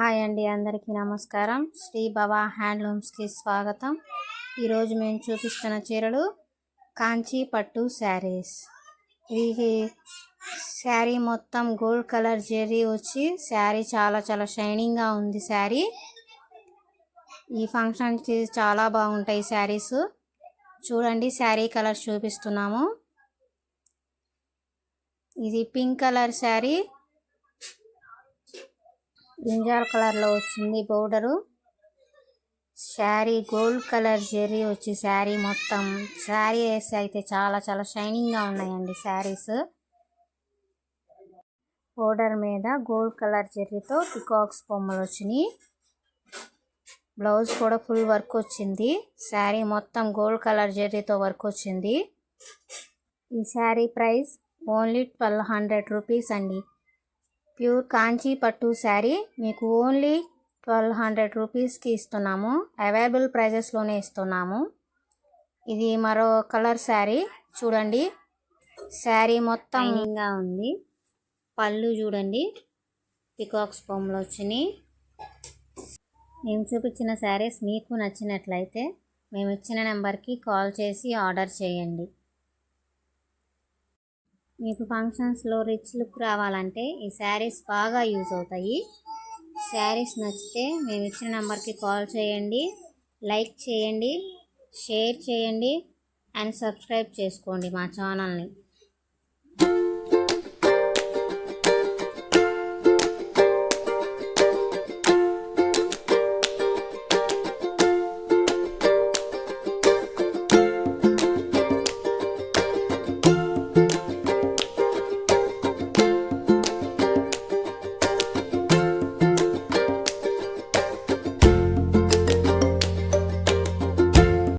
Hi అండి అందరికీ నమస్కారం. శ్రీ భవ హ్యాండ్లూమ్స్కి స్వాగతం. ఈరోజు మేము చూపిస్తున్న చీరలు కాంచీ పట్టు శారీస్. ఇది శారీ మొత్తం గోల్డ్ కలర్ జెర్రీ వచ్చి శారీ చాలా చాలా షైనింగ్గా ఉంది శారీ. ఈ ఫంక్షన్కి చాలా బాగుంటాయి శారీస్. చూడండి శారీ కలర్ చూపిస్తున్నాము. ఇది పింక్ కలర్ శారీ. బ్రింజాల్ కలర్లో వచ్చింది border sari gold colour zari వచ్చి శారీ మొత్తం. శారీ వేసి అయితే చాలా చాలా షైనింగ్గా ఉన్నాయండి శారీస్. బోర్డర్ మీద గోల్డ్ కలర్ జెర్రీతో పికాక్స్ బొమ్మలు వచ్చినాయి. బ్లౌజ్ కూడా ఫుల్ వర్క్ వచ్చింది. శారీ మొత్తం గోల్డ్ కలర్ జెర్రీతో వర్క్ వచ్చింది. ఈ sari price only twelve hundred rupees అండి. ప్యూర్ కాంచీ పట్టు శారీ మీకు ఓన్లీ ట్వెల్వ్ హండ్రెడ్ రూపీస్కి ఇస్తున్నాము. అవైలబుల్ ప్రైజెస్లోనే ఇస్తున్నాము. ఇది మరో కలర్ శారీ. చూడండి. శారీ మొత్తం ఉంది. పళ్ళు చూడండి. పికాక్స్ బొమ్మలు వచ్చినాయి. మేము చూపించిన శారీస్ మీకు నచ్చినట్లయితే మేము ఇచ్చిన నెంబర్కి కాల్ చేసి ఆర్డర్ చేయండి. మీకు ఫంక్షన్స్లో రిచ్ లుక్ రావాలంటే ఈ శారీస్ బాగా యూజ్ అవుతాయి. శారీస్ నచ్చితే మేము ఇచ్చిన నెంబర్కి కాల్ చేయండి లైక్ చేయండి షేర్ చేయండి అండ్ సబ్స్క్రైబ్ చేసుకోండి మా ఛానల్ని.